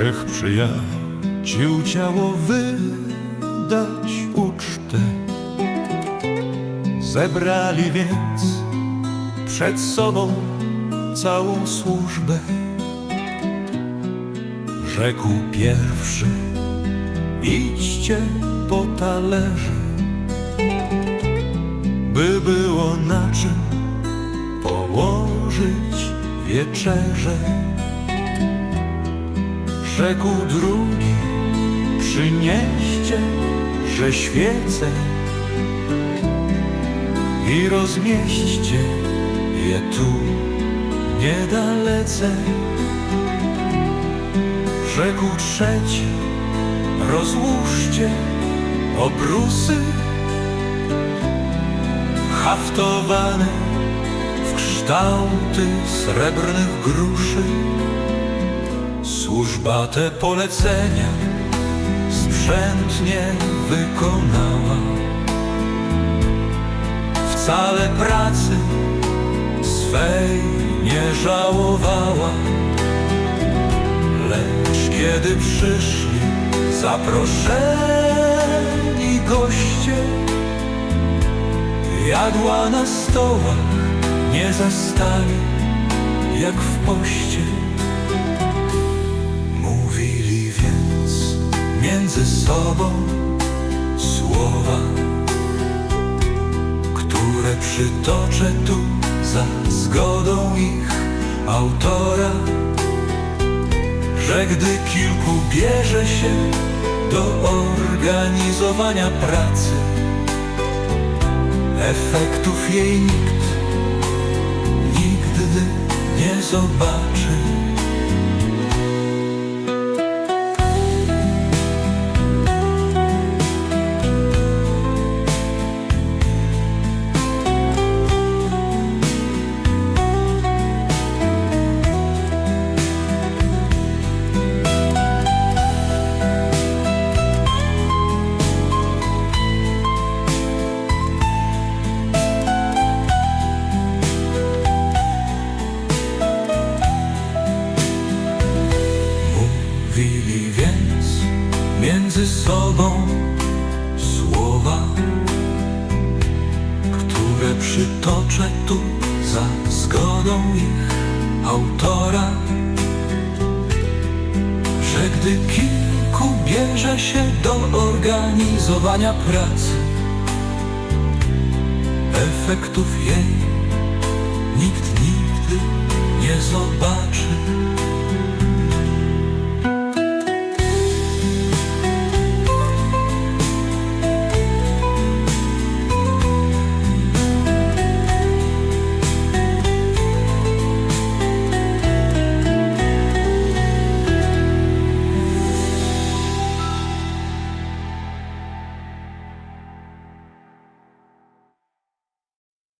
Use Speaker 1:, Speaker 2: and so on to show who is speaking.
Speaker 1: Trzech przyjaciół ciało wydać ucztę. Zebrali więc przed sobą całą służbę. Rzekł pierwszy Idźcie po talerze. By było na czym położyć wieczerze Rzekł drugi Przynieście, że świecę I rozmieśćcie je tu niedalece. Rzekł trzeci Rozłóżcie obrusy Haftowane w kształty srebrnych gruszy Służba te polecenia sprzętnie wykonała. Wcale pracy swej nie żałowała Lecz kiedy przyszli zaproszeni goście Jadła na stołach nie zastali jak w poście między sobą słowa Które przytoczę tu za zgodą ich autora że gdy kilku bierze się do organizowania pracy, efektów jej nikt nigdy nie zobaczy. Sobą słowa, które przytoczę tu za zgodą ich autora, że gdy kilku bierze się do organizowania pracy, efektów jej nikt nigdy nie zobaczy.